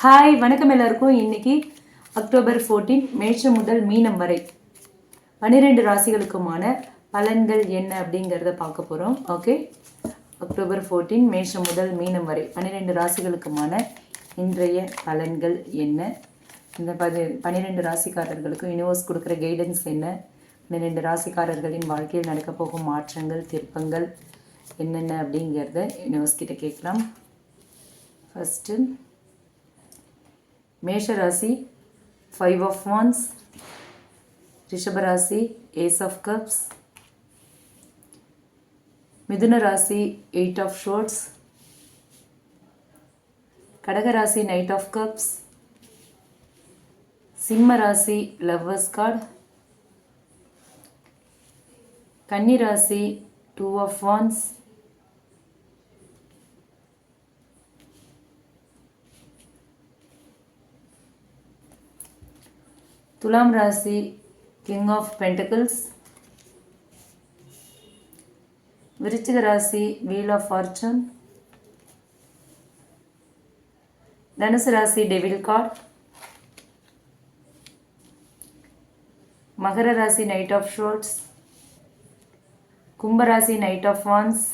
Hi வணக்கம் எல்லாருக்கும். இன்னைக்கு அக்டோபர் 14 மேஷம் முதல் மீனம் வரை பன்னிரெண்டு ராசிகளுக்குமான பலன்கள் என்ன அப்படிங்கிறத பார்க்க போகிறோம் ஓகே அக்டோபர் 14 மேஷம் முதல் மீனம் வரை பன்னிரெண்டு ராசிகளுக்குமான இன்றைய பலன்கள் என்ன? இந்த பதி பன்னிரெண்டு ராசிக்காரர்களுக்கும் யூனிவர்ஸ் கொடுக்குற கைடன்ஸ் என்ன? பன்னிரெண்டு ராசிக்காரர்களின் வாழ்க்கையில் நடக்கப் போகும் மாற்றங்கள் திருப்பங்கள் என்னென்ன அப்படிங்கிறத யூனிவர்ஸ் கிட்ட கேட்கலாம். ஃபஸ்ட்டு மேஷராசி ஃபைவ் ஆஃப் ஒன்ஸ் ரிஷபராசி ஏஸ் ஆஃப் கப்ஸ் மிதுன ராசி எயிட் ஆஃப் ஷோர்ட்ஸ் கடகராசி நைட் ஆஃப் கப்ஸ் சிம்ம ராசி லவ்வர்ஸ் கார்டு கன்னிராசி டூ ஆஃப் ஒன்ஸ் துலாம் ராசி கிங் ஆஃப் பென்டக்கிள்ஸ் விருச்சிக ராசி வீல் ஆஃப் ஃபார்ச்சூன் தனுசு ராசி டெவில் கார்ட் மகர ராசி நைட் ஆஃப் ஷோர்ட்ஸ் கும்பராசி நைட் ஆஃப் வான்ஸ்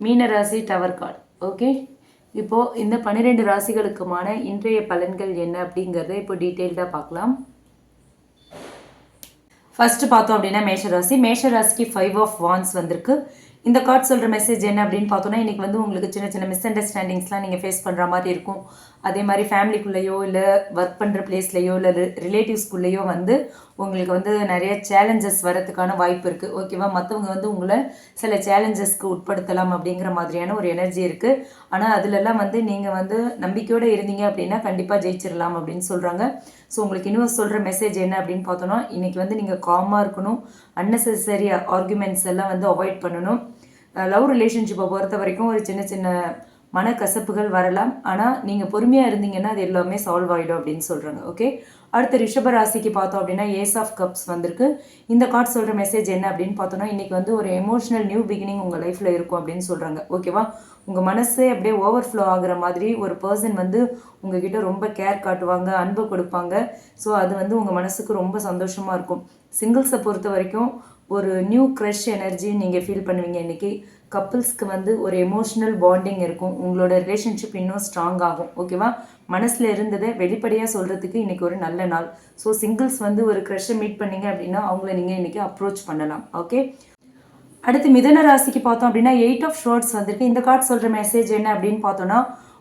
மீன ராசி டவர் கார்டு ஓகே இப்போது இந்த பன்னிரெண்டு ராசிகளுக்குமான இன்றைய பலன்கள் என்ன அப்படிங்கிறத இப்போ டீட்டெயில்டாக பார்க்கலாம். ஃபஸ்ட்டு பார்த்தோம் அப்படின்னா மேஷராசி. மேஷராசிக்கு ஃபைவ் ஆஃப் வான்ஸ் வந்திருக்கு. இந்த கார்ட் சொல்கிற மெசேஜ் என்ன அப்படின்னு பார்த்தோன்னா இன்றைக்கி வந்து உங்களுக்கு சின்ன சின்ன மிஸ் அண்டர்ஸ்டாண்டிங்ஸ்லாம் நீங்கள் ஃபேஸ் பண்ணுற மாதிரி இருக்கும். அதே மாதிரி ஃபேமிலிக்குள்ளேயோ இல்லை ஒர்க் பண்ணுற பிளேஸ்லையோ இல்லை ரிலேட்டிவ்ஸ்குள்ளேயோ வந்து உங்களுக்கு வந்து நிறைய சேலஞ்சஸ் வரதுக்கான வாய்ப்பு இருக்குது ஓகேவா மற்றவங்க வந்து உங்களை சில சேலஞ்சஸ்க்கு உட்படுத்தலாம் அப்படிங்கிற மாதிரியான ஒரு எனர்ஜி இருக்குது ஆனால் அதிலெல்லாம் வந்து நீங்கள் வந்து நம்பிக்கையோடு இருந்தீங்க அப்படின்னா கண்டிப்பாக ஜெயிச்சிடலாம் அப்படின்னு சொல்கிறாங்க ஸோ உங்களுக்கு இன்னும் சொல்கிற மெசேஜ் என்ன அப்படின்னு பார்த்தோன்னா இன்றைக்கி வந்து நீங்கள் காமாக இருக்கணும். அன்னெசரி ஆர்குமெண்ட்ஸ் எல்லாம் வந்து அவாய்ட் பண்ணணும். லவ் ரிலேஷன்ஷிப்பை பொறுத்த வரைக்கும் ஒரு சின்ன சின்ன மனக்கசப்புகள் வரலாம். ஆனால் நீங்கள் பொறுமையாக இருந்தீங்கன்னா அது எல்லாமே சால்வ் ஆகிடும் அப்படின்னு சொல்கிறாங்க ஓகே அடுத்து ரிஷபராசிக்கு பார்த்தோம் அப்படின்னா ஏஸ் ஆஃப் கப்ஸ் வந்திருக்கு. இந்த கார்ட் சொல்கிற மெசேஜ் என்ன அப்படின்னு பார்த்தோன்னா இன்றைக்கி வந்து ஒரு எமோஷனல் நியூ பிகினிங் உங்கள் லைஃப்பில் இருக்கும் அப்படின்னு சொல்கிறாங்க ஓகேவா உங்கள் மனசே அப்படியே ஓவர்ஃப்ளோ ஆகுற மாதிரி ஒரு பர்சன் வந்து உங்ககிட்ட ரொம்ப கேர் காட்டுவாங்க அன்பு கொடுப்பாங்க. ஸோ அது வந்து உங்கள் மனசுக்கு ரொம்ப சந்தோஷமாக இருக்கும். சிங்கிள்ஸை பொறுத்த வரைக்கும் ஒரு நியூ க்ரஷ் எனர்ஜி நீங்கள் ஃபீல் பண்ணுவீங்க இன்றைக்கி கப்புள்ஸ்க்கு வந்து ஒரு எமோஷ்னல் பாண்டிங் இருக்கும். உங்களோட ரிலேஷன்ஷிப் இன்னும் ஸ்ட்ராங் ஆகும். ஓகேவா மனசில் இருந்ததை வெளிப்படையாக சொல்கிறதுக்கு இன்றைக்கி ஒரு நல்ல நாள். ஸோ சிங்கிள்ஸ் வந்து ஒரு க்ரஷை மீட் பண்ணீங்க அப்படின்னா அவங்கள நீங்கள் இன்றைக்கி அப்ரோச் பண்ணலாம். ஓகே அடுத்து மிதன ராசிக்கு பார்த்தோம் அப்படின்னா எயிட் ஆஃப் ஷோர்ட்ஸ் வந்திருக்கு. இந்த கார்டு சொல்கிற மெசேஜ் என்ன அப்படின்னு பார்த்தோன்னா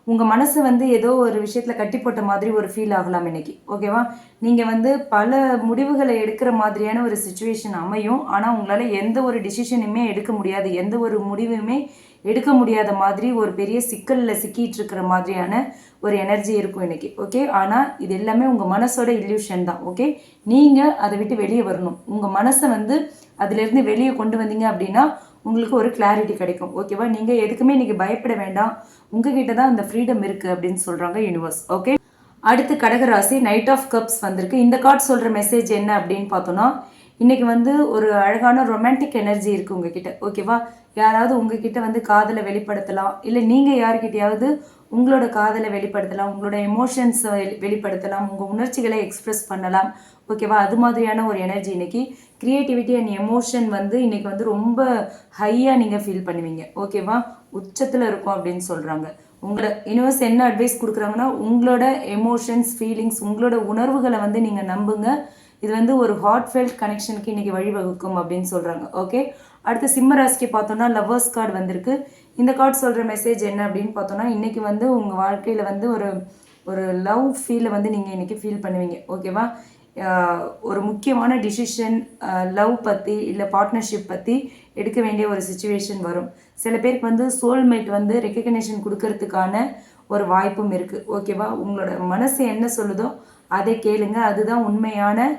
உங்கள் மனசு வந்து ஏதோ ஒரு விஷயத்தில் கட்டி போட்ட மாதிரி ஒரு ஃபீல் ஆகலாம் இன்னைக்கு. ஓகேவா நீங்கள் வந்து பல முடிவுகளை எடுக்கிற மாதிரியான ஒரு சுச்சுவேஷன் அமையும். ஆனால் உங்களால் எந்த ஒரு டிசிஷனுமே எடுக்க முடியாது. எந்த ஒரு முடிவுமே எடுக்க முடியாத மாதிரி ஒரு பெரிய சிக்கலில் சிக்கிட்டு இருக்கிற மாதிரியான ஒரு எனர்ஜி இருக்கும் இன்றைக்கி ஓகே ஆனால் இது எல்லாமே உங்கள் மனசோட இல்யூஷன் தான். ஓகே நீங்கள் அதை விட்டு வெளியே வரணும். உங்கள் மனசை வந்து அதுலேருந்து வெளியே கொண்டு வந்தீங்க அப்படின்னா உங்களுக்கு ஒரு கிளாரிட்டி கிடைக்கும். ஓகேவா நீங்கள் எதுக்குமே இன்றைக்கி பயப்பட வேண்டாம். உங்ககிட்ட தான் அந்த ஃப்ரீடம் இருக்குது அப்படின்னு சொல்கிறாங்க யூனிவர்ஸ் ஓகே அடுத்து கடகராசி நைட் ஆஃப் கப்ஸ் வந்திருக்கு. இந்த கார்டு சொல்கிற மெசேஜ் என்ன அப்படின்னு பார்த்தோன்னா இன்றைக்கி வந்து ஒரு அழகான ரொமான்டிக் எனர்ஜி இருக்குது உங்ககிட்ட. ஓகேவா யாராவது உங்ககிட்ட வந்து காதலை வெளிப்படுத்தலாம். இல்லை நீங்கள் யார்கிட்டையாவது உங்களோட காதலை வெளிப்படுத்தலாம். உங்களோட எமோஷன்ஸை வெளிப்படுத்தலாம். உங்கள் உணர்ச்சிகளை எக்ஸ்ப்ரெஸ் பண்ணலாம். ஓகேவா அது மாதிரியான ஒரு எனர்ஜி இன்றைக்கி க்ரியேட்டிவிட்டி அண்ட் எமோஷன் வந்து இன்றைக்கி வந்து ரொம்ப ஹையாக நீங்கள் ஃபீல் பண்ணுவீங்க. ஓகேவா உச்சத்தில் இருக்கும் அப்படின்னு சொல்கிறாங்க உங்களோட யூனிவர்ஸ் என்ன அட்வைஸ் கொடுக்குறாங்கன்னா உங்களோட எமோஷன்ஸ் ஃபீலிங்ஸ் உங்களோட உணர்வுகளை வந்து நீங்கள் நம்புங்க. இது வந்து ஒரு ஹார்ட்ஃபெல்ட் கனெக்ஷனுக்கு இன்றைக்கி வழிவகுக்கும் அப்படின்னு சொல்கிறாங்க ஓகே அடுத்து சிம்ம ராசிக்கு பார்த்தோன்னா லவ்வர்ஸ் கார்டு வந்திருக்கு. இந்த கார்டு சொல்கிற மெசேஜ் என்ன அப்படின்னு பார்த்தோன்னா இன்றைக்கி வந்து உங்கள் வாழ்க்கையில் வந்து ஒரு ஒரு லவ் ஃபீலை வந்து நீங்கள் இன்றைக்கி ஃபீல் பண்ணுவீங்க. ஓகேவா ஒரு முக்கியமான டிசிஷன் லவ் பற்றி இல்லை பார்ட்னர்ஷிப் பற்றி எடுக்க வேண்டிய ஒரு சுச்சுவேஷன் வரும். சில பேருக்கு வந்து சோல்மேட் வந்து ரெக்கக்னேஷன் கொடுக்கறதுக்கான ஒரு வாய்ப்பும் இருக்குது ஓகேவா உங்களோட மனசு என்ன சொல்லுதோ அதை கேளுங்க. அதுதான் உண்மையான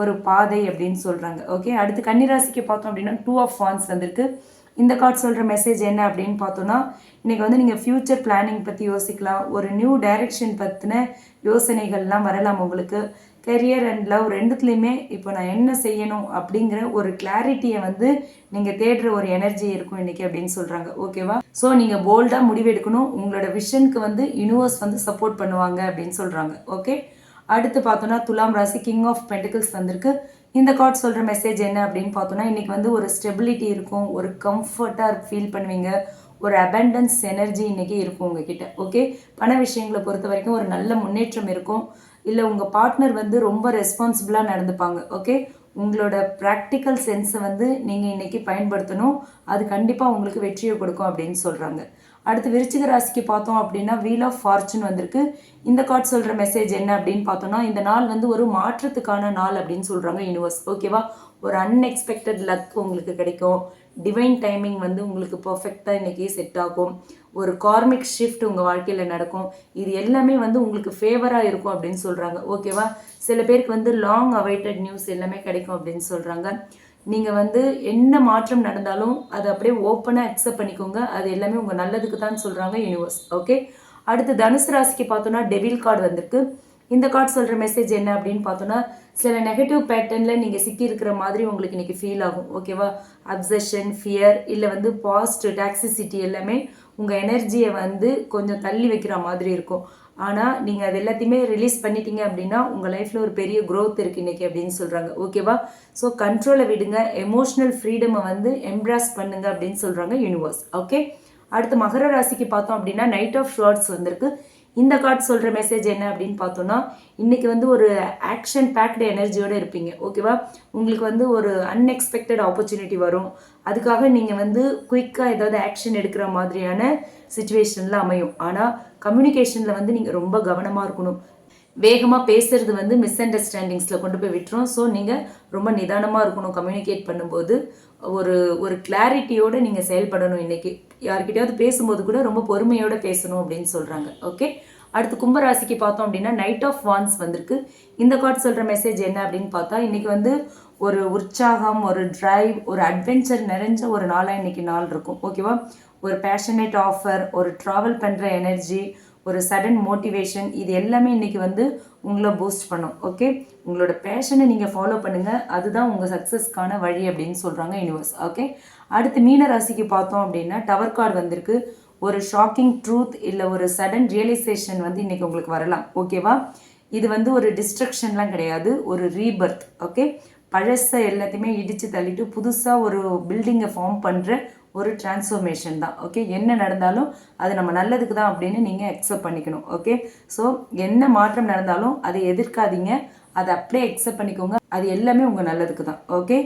ஒரு பாதை அப்படின்னு சொல்கிறாங்க ஓகே அடுத்து கன்னிராசிக்கு பார்த்தோம் அப்படின்னா டூ ஆஃப் ஃபான்ஸ் வந்திருக்கு. இந்த கார்ட் சொல்கிற மெசேஜ் என்ன அப்படின்னு பார்த்தோன்னா இன்றைக்கி வந்து நீங்கள் ஃப்யூச்சர் பிளானிங் பற்றி யோசிக்கலாம். ஒரு நியூ டைரெக்ஷன் பற்றின யோசனைகள்லாம் வரலாம் உங்களுக்கு. கெரியர் அண்ட் லவ் ரெண்டுத்துலேயுமே இப்போ நான் என்ன செய்யணும் அப்படிங்கிற ஒரு கிளாரிட்டியை வந்து நீங்கள் தேடுற ஒரு எனர்ஜி இருக்கும் இன்றைக்கி அப்படின்னு சொல்கிறாங்க ஓகேவா ஸோ நீங்கள் போல்டாக முடிவெடுக்கணும் உங்களோட விஷனுக்கு வந்து யூனிவர்ஸ் வந்து சப்போர்ட் பண்ணுவாங்க அப்படின்னு சொல்கிறாங்க ஓகே அடுத்து பார்த்தோன்னா துலாம் ராசி கிங் ஆஃப் பென்டிகல்ஸ் வந்திருக்கு. இந்த கார்ட் சொல்கிற மெசேஜ் என்ன அப்படின்னு பார்த்தோன்னா இன்றைக்கி வந்து ஒரு ஸ்டெபிலிட்டி இருக்கும் ஒரு கம்ஃபர்ட்டாக ஃபீல் பண்ணுவீங்க ஒரு அபண்டன்ஸ் எனர்ஜி இன்றைக்கி இருக்கும் உங்ககிட்ட. ஓகே பண விஷயங்களை பொறுத்த வரைக்கும் ஒரு நல்ல முன்னேற்றம் இருக்கும். இல்லை உங்கள் பார்ட்னர் வந்து ரொம்ப ரெஸ்பான்சிபிளாக நடந்துப்பாங்க ஓகே உங்களோட ப்ராக்டிக்கல் சென்ஸை வந்து நீங்கள் இன்றைக்கி பயன்படுத்தணும். அது கண்டிப்பாக உங்களுக்கு வெற்றியை கொடுக்கும் அப்படின்னு சொல்கிறாங்க அடுத்து விருச்சிக ராசிக்கு பார்த்தோம் அப்படின்னா வீல் ஆஃப் ஃபார்ச்சூன் வந்திருக்கு. இந்த கார்ட் சொல்கிற மெசேஜ் என்ன அப்படின்னு பார்த்தோம்னா இந்த நாள் வந்து ஒரு மாற்றத்துக்கான நாள் அப்படின்னு சொல்கிறாங்க யூனிவர்ஸ் ஓகேவா ஒரு அன்எக்ஸ்பெக்டட் லக் உங்களுக்கு கிடைக்கும். டிவைன் டைமிங் வந்து உங்களுக்கு பர்ஃபெக்டாக இன்றைக்கி செட் ஆகும். ஒரு கார்மிக் ஷிஃப்ட் உங்கள் வாழ்க்கையில் நடக்கும். இது எல்லாமே வந்து உங்களுக்கு ஃபேவராக இருக்கும் அப்படின்னு சொல்கிறாங்க ஓகேவா சில பேருக்கு வந்து லாங் அவைட்டட் நியூஸ் எல்லாமே கிடைக்கும் அப்படின்னு சொல்கிறாங்க நீங்கள் வந்து என்ன மாற்றம் நடந்தாலும் அதை அப்படியே ஓப்பனாக அக்செப்ட் பண்ணிக்கோங்க. அது எல்லாமே உங்கள் நல்லதுக்கு தான் சொல்கிறாங்க யூனிவர்ஸ் ஓகே அடுத்து தனுசு ராசிக்கு பார்த்தோன்னா டெவில் கார்டு வந்திருக்கு. இந்த கார்டு சொல்கிற மெசேஜ் என்ன அப்படின்னு பார்த்தோன்னா சில நெகட்டிவ் பேட்டர்னில் நீங்கள் சிக்கி இருக்கிற மாதிரி உங்களுக்கு இன்றைக்கி ஃபீல் ஆகும் ஓகேவா அப்சஷன் ஃபியர் இல்லை வந்து பாஸ்ட் டாக்ஸிசிட்டி எல்லாமே உங்கள் எனர்ஜியை வந்து கொஞ்சம் தள்ளி வைக்கிற மாதிரி இருக்கும். ஆனால் நீங்கள் அது எல்லாத்தையுமே ரிலீஸ் பண்ணிட்டீங்க அப்படின்னா உங்கள் லைஃப்பில் ஒரு பெரிய க்ரோத் இருக்குது இன்றைக்கி அப்படின்னு சொல்கிறாங்க ஓகேவா ஸோ கண்ட்ரோலை விடுங்க எமோஷ்னல் ஃப்ரீடமை வந்து எம்ப்ராஸ் பண்ணுங்க அப்படின்னு சொல்கிறாங்க யூனிவர்ஸ் ஓகே அடுத்து மகர ராசிக்கு பார்த்தோம் அப்படின்னா நைட் ஆஃப் ஷார்ட்ஸ் வந்திருக்கு. இந்த கார்டு சொல்கிற மெசேஜ் என்ன அப்படின்னு பார்த்தோன்னா இன்றைக்கி வந்து ஒரு ஆக்ஷன் பேக்டு எனர்ஜியோடு இருப்பீங்க ஓகேவா உங்களுக்கு வந்து ஒரு அன்எக்ஸ்பெக்டட் ஆப்பர்ச்சுனிட்டி வரும். அதுக்காக நீங்கள் வந்து குயிக்காக ஏதாவது ஆக்ஷன் எடுக்கிற மாதிரியான சுச்சுவேஷனில் அமையும். ஆனால் கம்யூனிகேஷனில் வந்து நீங்கள் ரொம்ப கவனமாக இருக்கணும். வேகமாக பேசுறது வந்து மிஸ் அண்டர்ஸ்டாண்டிங்ஸில் கொண்டு போய் விட்டுரும். ஸோ நீங்கள் ரொம்ப நிதானமாக இருக்கணும் கம்யூனிகேட் பண்ணும்போது. ஒரு ஒரு கிளாரிட்டியோடு நீங்கள் செயல்படணும் இன்றைக்கி யார்கிட்டயாவது பேசும்போது கூட ரொம்ப பொறுமையோடு பேசணும் அப்படின்னு சொல்கிறாங்க ஓகே அடுத்து கும்பராசிக்கு பார்த்தோம் அப்படின்னா நைட் ஆஃப் வான்ஸ் வந்திருக்கு. இந்த கார்டு சொல்கிற மெசேஜ் என்ன அப்படின்னு பார்த்தா இன்றைக்கி வந்து ஒரு உற்சாகம் ஒரு ட்ரைவ் ஒரு அட்வென்ச்சர் நிறைஞ்ச ஒரு நாளாக இன்றைக்கி நாள் இருக்கும். ஓகேவா ஒரு பேஷனேட் ஆஃபர் ஒரு ட்ராவல் பண்ணுற எனர்ஜி ஒரு சடன் மோட்டிவேஷன் இது எல்லாமே இன்றைக்கி வந்து உங்களை பூஸ்ட் பண்ணும். ஓகே உங்களோட பேஷனை நீங்கள் ஃபாலோ பண்ணுங்கள் அதுதான் உங்கள் சக்ஸஸ்க்கான வழி அப்படின்னு சொல்கிறாங்க யூனிவர்ஸ் ஓகே அடுத்து மீன ராசிக்கு பார்த்தோம் அப்படின்னா டவர் கார்டு வந்திருக்கு. ஒரு ஷாக்கிங் ட்ரூத் இல்லை ஒரு சடன் ரியலைசேஷன் வந்து இன்றைக்கி உங்களுக்கு வரலாம். ஓகேவா இது வந்து ஒரு டிஸ்ட்ரக்ஷன்லாம் கிடையாது. ஒரு ரீபர்த் ஓகே பழசை எல்லாத்தையுமே இடித்து தள்ளிட்டு புதுசாக ஒரு பில்டிங்கை ஃபார்ம் பண்ணுற ஒரு டிரான்ஸ்ஃபர்மேஷன் தான் ஓகே என்ன நடந்தாலும் அது நம்ம நல்லதுக்கு தான் அப்படின்னு நீங்கள் அக்செப்ட் பண்ணிக்கணும் ஓகே ஸோ என்ன மாற்றம் நடந்தாலும் அதை எதிர்க்காதீங்க. அதை அப்படியே அக்செப்ட் பண்ணிக்கோங்க. அது எல்லாமே உங்கள் நல்லதுக்கு தான் ஓகே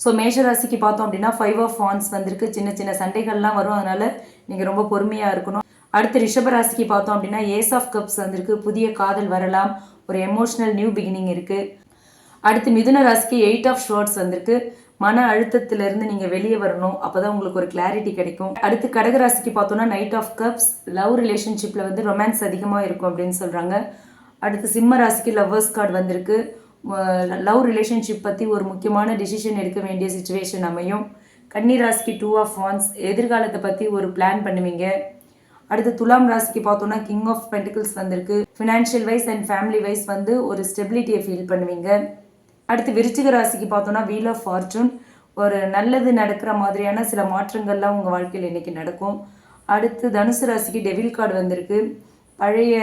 ஸோ மேஷராசிக்கு பார்த்தோம் அப்படின்னா ஃபைவ் ஆஃப் ஃபான்ஸ் வந்திருக்கு. சின்ன சின்ன சண்டைகள்லாம் வரும். அதனால் நீங்கள் ரொம்ப பொறுமையாக இருக்கணும். அடுத்து ரிஷபராசிக்கு பார்த்தோம் அப்படின்னா ஏஸ் ஆஃப் கப்ஸ் வந்திருக்கு. புதிய காதல் வரலாம். ஒரு எமோஷ்னல் நியூ பிகினிங் இருக்குது அடுத்து மிதுன ராசிக்கு எயிட் ஆஃப் ஷோர்ட்ஸ் வந்திருக்கு. மன அழுத்தத்திலிருந்து நீங்கள் வெளியே வரணும். அப்போ தான் உங்களுக்கு ஒரு கிளாரிட்டி கிடைக்கும். அடுத்து கடகராசிக்கு பார்த்தோன்னா நைட் ஆஃப் கப்ஸ் லவ் ரிலேஷன்ஷிப்பில் வந்து ரொமான்ஸ் அதிகமாக இருக்கும் அப்படின்னு சொல்கிறாங்க அடுத்து சிம்ம ராசிக்கு லவ்வர்ஸ் கார்டு வந்திருக்கு. லவ் ரிலேஷன்ஷிப் பற்றி ஒரு முக்கியமான டிசிஷன் எடுக்க வேண்டிய சுச்சுவேஷன் அமையும். கன்னி ராசிக்கு டூ ஆஃப் ஒன்ஸ் எதிர்காலத்தை பற்றி ஒரு பிளான் பண்ணுவீங்க. அடுத்து துலாம் ராசிக்கு பார்த்தோன்னா கிங் ஆஃப் பென்டிகல்ஸ் வந்திருக்கு. Financial wise and family wise வந்து ஒரு ஸ்டெபிலிட்டியை ஃபீல் பண்ணுவீங்க. அடுத்து விருச்சிக ராசிக்கு பார்த்தோன்னா வீல் ஆஃப் ஃபார்ச்சூன் ஒரு நல்லது நடக்கிற மாதிரியான சில மாற்றங்கள்லாம் உங்கள் வாழ்க்கையில் இன்றைக்கி நடக்கும். அடுத்து தனுசு ராசிக்கு டெவில் கார்டு வந்திருக்கு. பழைய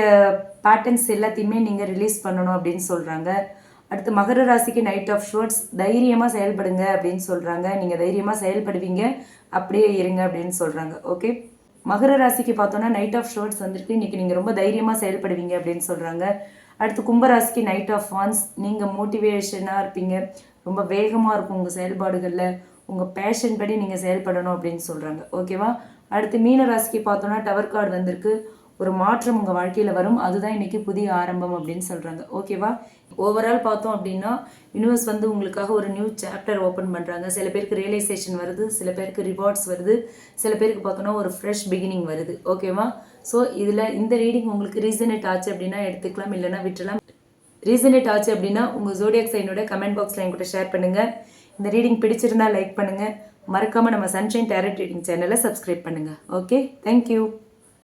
பேட்டர்ன்ஸ் எல்லாத்தையுமே நீங்கள் ரிலீஸ் பண்ணணும் அப்படின்னு சொல்கிறாங்க அடுத்து மகர ராசிக்கு நைட் ஆஃப் ஷோர்ட்ஸ் தைரியமாக செயல்படுங்க அப்படின்னு சொல்கிறாங்க நீங்கள் தைரியமாக செயல்படுவீங்க. அப்படியே இருங்க அப்படின்னு சொல்கிறாங்க ஓகே மகர ராசிக்கு பார்த்தோன்னா நைட் ஆஃப் ஷோர்ட்ஸ் வந்திருக்கு. இன்றைக்கி நீங்கள் ரொம்ப தைரியமாக செயல்படுவீங்க அப்படின்னு சொல்கிறாங்க அடுத்து கும்பராசிக்கு நைட் ஆஃப் வான்ஸ் நீங்கள் மோட்டிவேஷனாக இருப்பீங்க. ரொம்ப வேகமாக இருக்கும் உங்கள் செயல்பாடுகளில். உங்கள் பேஷன் படி நீங்கள் செயல்படணும் அப்படின்னு சொல்கிறாங்க ஓகேவா அடுத்து மீன ராசிக்கு பார்த்தோன்னா டவர் கார்டு வந்திருக்கு. ஒரு மாற்றம் உங்கள் வாழ்க்கையில் வரும். அதுதான் இன்றைக்கி புதிய ஆரம்பம் அப்படின்னு சொல்கிறாங்க ஓகேவா ஓவரால் பார்த்தோம் அப்படின்னா யூனிவர்ஸ் வந்து உங்களுக்காக ஒரு நியூ சாப்டர் ஓப்பன் பண்ணுறாங்க சில பேருக்கு ரியலைசேஷன் வருது சில பேருக்கு ரிவார்ட்ஸ் வருது சில பேருக்கு பார்த்தோன்னா ஒரு ஃப்ரெஷ் பிகினிங் வருது. ஓகேவா ஸோ இதில் இந்த ரீடிங் உங்களுக்கு ரீசனேட் ஆச்சு அப்படின்னா எடுத்துக்கலாம் இல்லைனா விட்டுலாம். ரீசனேட் ஆச்சு அப்படின்னா உங்கள் ஜோடியாக் சைனோட கமெண்ட் பாக்ஸில் என்கிட்ட ஷேர் பண்ணுங்கள் இந்த ரீடிங் பிடிச்சிருந்தா லைக் பண்ணுங்கள் மறக்காமல் நம்ம சன்ஷைன் டேரட் ரீடிங் சேனலை சப்ஸ்கிரைப் பண்ணுங்கள் ஓகே தேங்க்யூ